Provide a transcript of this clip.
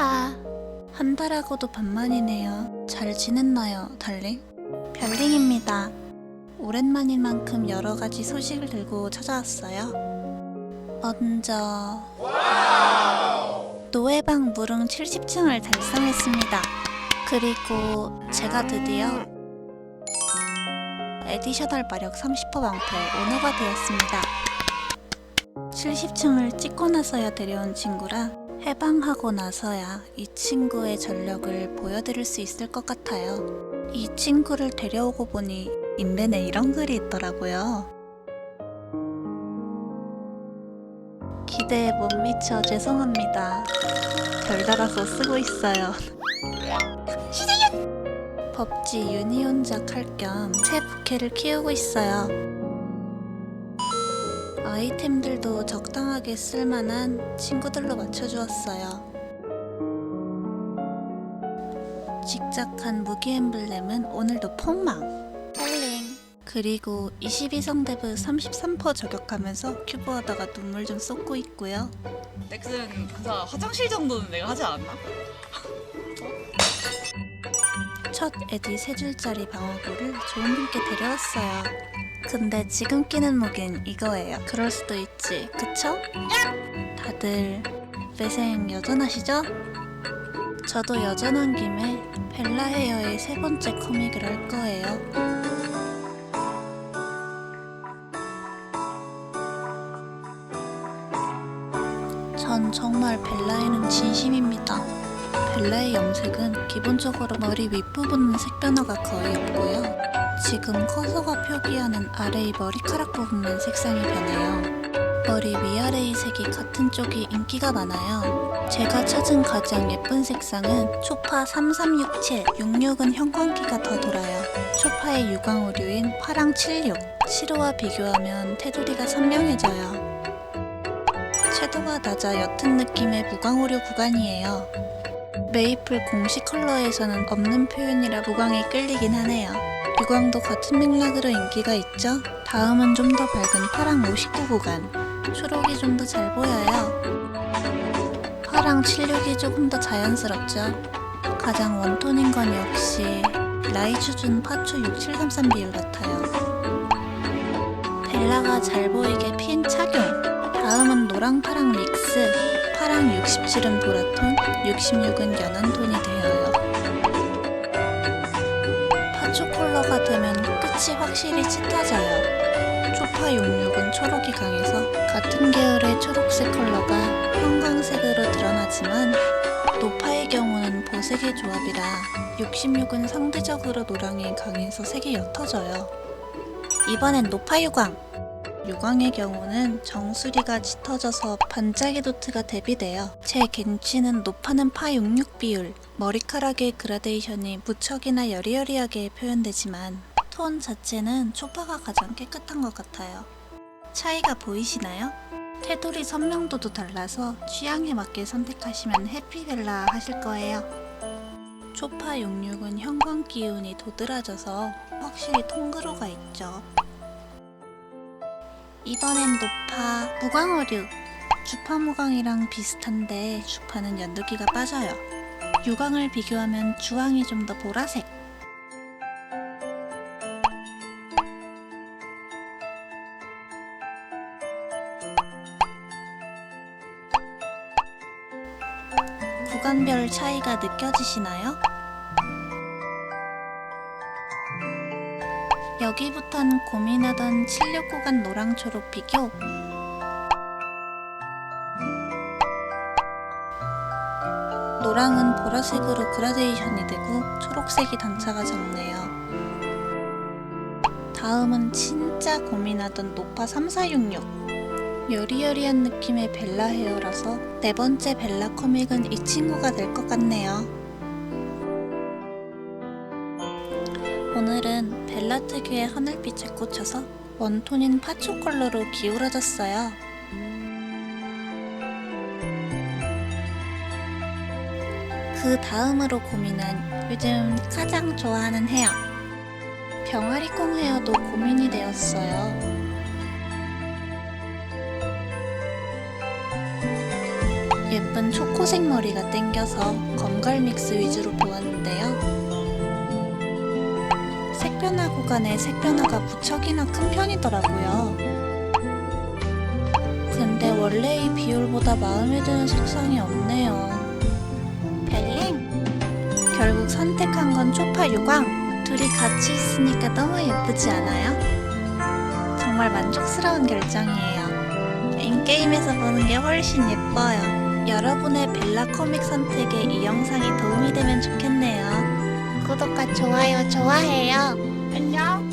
하하. 한 달하고도 반만이네요. 잘 지냈나요, 달링? 별링입니다. 오랜만인 만큼 여러 가지 소식을 들고 찾아왔어요. 먼저 노예방 무릉 70층을 달성했습니다. 그리고 제가 드디어 에디셔널 마력 30% 방패 오너가 되었습니다. 70층을 찍고 나서야 데려온 친구라 해방하고 나서야 이 친구의 전력을 보여드릴 수 있을 것 같아요. 이 친구를 데려오고 보니 인벤에 이런 글이 있더라고요. 기대에 못 미쳐 죄송합니다. 별 달아서 쓰고 있어요. 법지 유니온작 할 겸 새 부캐를 키우고 있어요. 아이템들도 적당하게 쓸만한 친구들로 맞춰주었어요. 직작한 무기 엠블렘은 오늘도 폭망. 홀링. 그리고 22성 데브 33% 저격하면서 큐브 하다가 눈물 좀 쏟고 있고요. 넥슨 그사 화장실 정도는 내가 하지 않았나? 첫 에디 세 줄짜리 방어구를 좋은 분께 데려왔어요. 근데 지금 끼는 무기는 이거예요. 그럴 수도 있지, 그쵸? 다들 매생 여전하시죠? 저도 여전한 김에 벨라 헤어의 세 번째 코믹을 할 거예요. 전 정말 벨라에는 진심입니다. 벨라의 염색은 기본적으로 머리 윗부분은 색 변화가 거의 없고요. 지금 커서가 표기하는 아래의 머리카락 부분만 색상이 변해요. 머리 위아래의 색이 같은 쪽이 인기가 많아요. 제가 찾은 가장 예쁜 색상은 초파 3367, 66은 형광기가 더 돌아요. 초파의 유광오류인 파랑 76, 시로와 비교하면 테두리가 선명해져요. 채도가 낮아 옅은 느낌의 무광오류 구간이에요. 메이플 공식 컬러에서는 없는 표현이라 무광이 끌리긴 하네요. 유광도 같은 맥락으로 인기가 있죠? 다음은 좀 더 밝은 파랑 59 구간. 초록이 좀 더 잘 보여요. 파랑 76이 조금 더 자연스럽죠? 가장 원톤인 건 역시 라이추준 파초 6733 비율 같아요. 벨라가 잘 보이게 핀 착용. 다음은 노랑 파랑 믹스. 파랑 67은 보라톤, 66은 연한 톤이 되어요. 컬러가 되면 끝이 확실히 짙어져요. 초파 66은 초록이 강해서 같은 계열의 초록색 컬러가 형광색으로 드러나지만 노파의 경우는 보색의 조합이라 66은 상대적으로 노랑이 강해서 색이 옅어져요. 이번엔 노파 유광! 유광의 경우는 정수리가 짙어져서 반짝이 도트가 대비돼요. 제 겐치는 높아는 파 66 비율, 머리카락의 그라데이션이 무척이나 여리여리하게 표현되지만 톤 자체는 초파가 가장 깨끗한 것 같아요. 차이가 보이시나요? 테두리 선명도도 달라서 취향에 맞게 선택하시면 해피벨라 하실 거예요. 초파 66은 형광 기운이 도드라져서 확실히 통그로가 있죠. 이번엔 노파 무광어류. 주파 무광이랑 비슷한데 주파는 연두기가 빠져요. 유광을 비교하면 주황이 좀 더 보라색. 구간별 차이가 느껴지시나요? 여기부턴 고민하던 76구간 노랑 초록 비교. 노랑은 보라색으로 그라데이션이 되고 초록색이 단차가 적네요. 다음은 진짜 고민하던 노파 3466 여리여리한 느낌의 벨라 헤어라서 네 번째 벨라 코믹은 이 친구가 될 것 같네요 오늘은 벨라 특유의 하늘빛에 꽂혀서 원톤인 파초 컬러로 기울어졌어요. 그 다음으로 고민은 요즘 가장 좋아하는 헤어. 병아리콩 헤어도 고민이 되었어요. 예쁜 초코색 머리가 땡겨서 검갈 믹스 위주로 보았는데요. 색변화 구간에 색변화가 무척이나 큰 편이더라고요. 근데 원래 이 비율보다 마음에 드는 색상이 없네요. 별님, 결국 선택한 건 초파 유광. 둘이 같이 있으니까 너무 예쁘지 않아요? 정말 만족스러운 결정이에요. 인게임에서 보는 게 훨씬 예뻐요. 여러분의 벨라 코믹 선택에 이 영상이 도움이 되면 좋겠네요. 구독과 좋아요 좋아해요. And now,